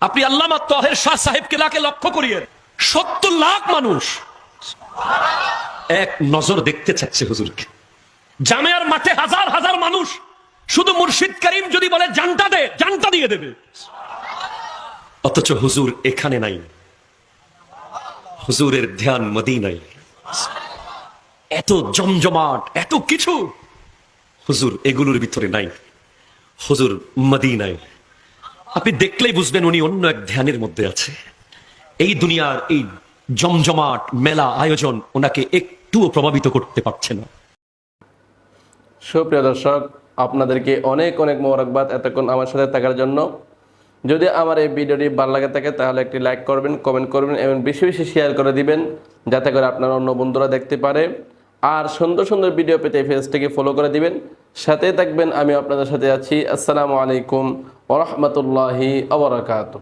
আপনি আল্লামা তহের শাহ সাহেব কেলাকে লক্ষ্য করিয়ে সত্তর লাখ মানুষ এক নজর দেখতে চাচ্ছে হুজুরকে। জামেয়ার মাঠে হাজার হাজার মানুষ শুধু মুর্শিদ করিম যদি বলে, জানটা দে, জানটা দিয়ে দেবে। অথচ হুজুর এখানে নাই। হুজুরের ধ্যান মদিনায়। এত জমজমাট, এত কিছু হুজুর এগুলোর ভিতরে নাই। হুজুর মদিনায়। আপনি দেখলেই বুঝবেন উনি অন্য এক ধ্যানের মধ্যে আছে। এই দুনিয়ার এই জমজমাট মেলা আয়োজন ওনাকে একটুও প্রভাবিত করতে পারছে না। সুপ্রিয় দর্শক, আপনাদেরকে অনেক অনেক মোবারকবাদ এতক্ষণ আমার সাথে থাকার জন্য। যদি আমার এই ভিডিওটি ভালো লাগে থাকে, তাহলে একটি লাইক করবেন, কমেন্ট করবেন এবং বেশি বেশি শেয়ার করে দিবেন, যাতে করে আপনার অন্য বন্ধুরা দেখতে পারে। আর সুন্দর সুন্দর ভিডিও পেতে পেজটিকে ফলো করে দিবেন। সাথে থাকবেন আমি আপনাদের সাথে আছি। আসসালামু আলাইকুম ওরহমতুল্লাহি আবরাকাতু